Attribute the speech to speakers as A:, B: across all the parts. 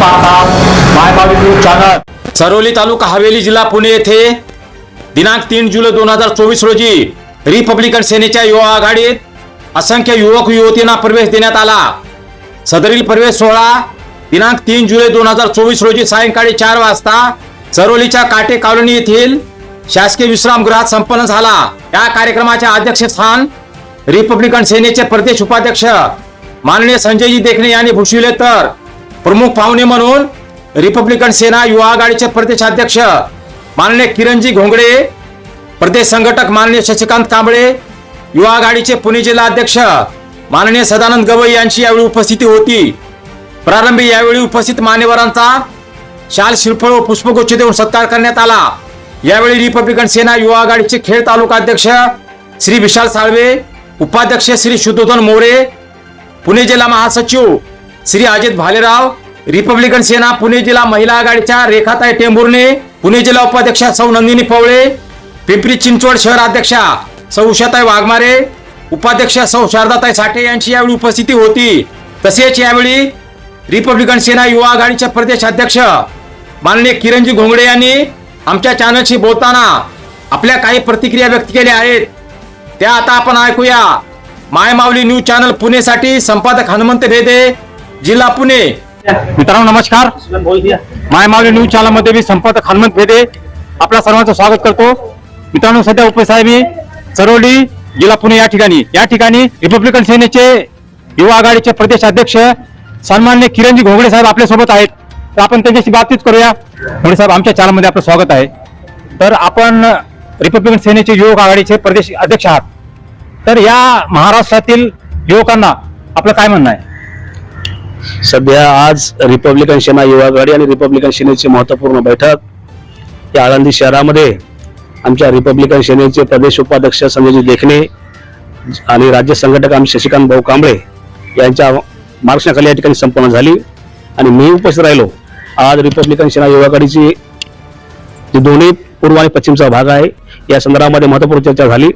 A: पाहता. मायमावी news channel.
B: Charoli तालुका हवेली जिल्हा पुणे येथे दिनांक तीन जुलै दोन हजार चोवीस रोजी रिपब्लिकन सेनेच्या युवा आघाडीत असंख्य युवक युवतींना प्रवेश देण्यात आला. सदरील प्रवेश सोहळा दिनांक तीन जुलै दोन हजार चोवीस रोजी सायंकाळी चार वाजता चरोलीच्या काटे कॉलनी येथील शासकीय विश्रामगृहात संपन्न झाला. या कार्यक्रमाचे अध्यक्षस्थान रिपब्लिकन सेनेचे प्रदेश उपाध्यक्ष माननीय संजयजी देखणे यांनी भूषविले तर प्रमुख पाहुणे म्हणून रिपब्लिकन सेना युवा आघाडीचे प्रदेशाध्यक्ष माननीय किरणजी घोंगडे प्रदेश संघटक माननीय शशिकांत कांबळे युवा आघाडीचे पुणे जिल्हा अध्यक्ष माननीय सदानंद गवई यांची यावेळी उपस्थिती होती. प्रारंभी यावेळी उपस्थित मान्यवरांचा शाल शिरफळ व पुष्पगुच्छ देऊन सत्कार करण्यात आला. यावेळी रिपब्लिकन सेना युवा आघाडीचे खेड तालुका अध्यक्ष श्री विशाल साळवे उपाध्यक्ष श्री शुद्धोधन मोरे पुणे जिल्हा महासचिव श्री अजित भालेराव रिपब्लिकन सेना पुणे जिल्हा महिला आघाडीच्या रेखाताई टेंभुर्णे पुणे जिल्हा उपाध्यक्षा सौ नंदिनी पवळे पिंपरी चिंचवड शहर अध्यक्षा सौ उषाताई वाघमारे उपाध्यक्ष सौ शारदाताई साठे यांची यावेळी उपस्थिती होती. तसेच यावेळी रिपब्लिकन सेना युवा आघाडीचे प्रदेश अध्यक्ष माननीय किरणजी घोंगडे यांनी आमच्या चॅनलशी बोलताना आपल्या काही प्रतिक्रिया व्यक्त केल्या आहेत. त्या आता आपण ऐकूया. मायमावली न्यूज चॅनल पुणेसाठी संपादक हनुमंत भेदे जिल्हा पुणे. मित्रांनो नमस्कार. मायमावली न्यूज चॅनलमध्ये मी संपादक हनुमंत भेदे. आपल्या सर्वांचं स्वागत करतो. मित्रांनो सध्या उपस्थित आहे मी चरोली जिल्हा पुणे या ठिकाणी. या ठिकाणी रिपब्लिकन सेनेचे युवा आघाडीचे प्रदेश अध्यक्ष सन्मान्य किरणजी घोगडे साहेब आपल्यासोबत आहेत. तर आपण त्यांच्याशी बातचीत करूया. घोगडे साहेब आमच्या चॅनलमध्ये आपलं स्वागत आहे. तर आपण रिपब्लिकन सेनेचे युवक आघाडीचे प्रदेश अध्यक्ष आहात. तर या महाराष्ट्रातील युवकांना आपलं काय म्हणणं आहे?
C: सध्या आज रिपब्लिकन सेना युवा आघाडी आणि रिपब्लिकन सेनेची महत्त्वपूर्ण बैठक या आळंदी शहरामध्ये. आमच्या रिपब्लिकन सेनेचे प्रदेश उपाध्यक्ष संजयजी देखणे आणि राज्य संघटक आम. शशिकांत भाऊ कांबळे यांच्या मार्गदर्शनाखाली या ठिकाणी संपन्न झाली. आणि मी उपस्थित राहिलो. आज रिपब्लिकन सेना युवा आघाडीची जी दोन्ही पूर्व आणि पश्चिमचा भाग आहे या संदर्भामध्ये महत्त्वपूर्ण चर्चा झाली.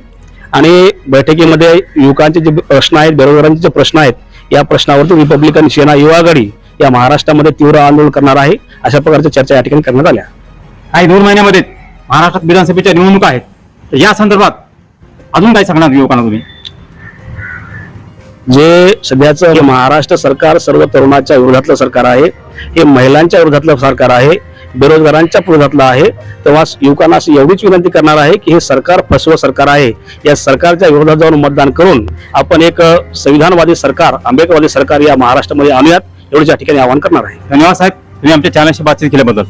C: आणि बैठकीमध्ये युवकांचे जे प्रश्न आहेत बेरोजगारांचे जे प्रश्न आहेत या प्रश्नावरती रिपब्लिकन सेना युवा आघाडी या महाराष्ट्रामध्ये तीव्र आंदोलन करणार आहे. अशा प्रकारच्या चर्चा या ठिकाणी करण्यात आल्या.
B: काही दोन महिन्यामध्ये महाराष्ट्रात विधानसभेच्या निवडणुका आहेत. तर या संदर्भात अजून काय सांगणार युवकांना तुम्ही?
C: जे सध्याचं महाराष्ट्र सरकार सर्व तरुणाच्या विरोधातलं सरकार आहे हे महिलांच्या विरोधातलं सरकार आहे बेरोजगारांच्या विरोधातलं आहे. तेव्हा युवकांना अशी एवढीच विनंती करणार आहे की हे सरकार फसवं सरकार आहे. या सरकारच्या विरोधात जाऊन मतदान करून आपण एक संविधानवादी सरकार आंबेडकरवादी सरकार या महाराष्ट्रामध्ये आणूयात एवढंच या ठिकाणी आवाहन करणार आहे.
B: धन्यवाद साहेब. तुम्ही आमच्या चॅनलशी बातचीत केल्याबद्दल.